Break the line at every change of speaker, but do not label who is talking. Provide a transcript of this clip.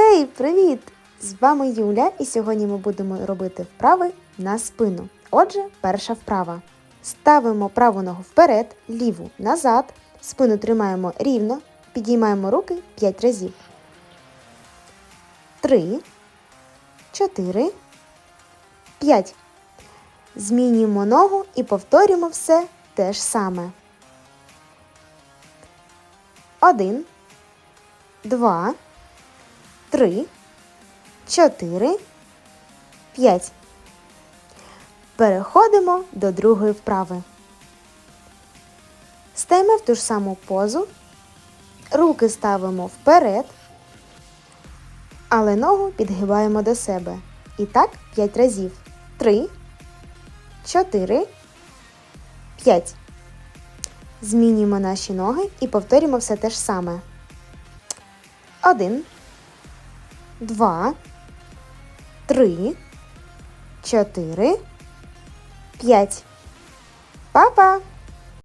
Хей, привіт! З вами Юля, і сьогодні ми будемо робити вправи на спину. Отже, перша вправа. Ставимо праву ногу вперед, ліву назад, спину тримаємо рівно, підіймаємо руки 5 разів. 3, 4, 5. Змінюємо ногу і повторюємо все те ж саме. 1, 2, 3, 4, 5. Переходимо до другої вправи. Стаємо в ту ж саму позу. Руки ставимо вперед, але ногу підгибаємо до себе. І так 5 разів. 3, 4, 5. Змінюємо наші ноги і повторюємо все те ж саме. 1, 2, 3, 4, 5. Па-па!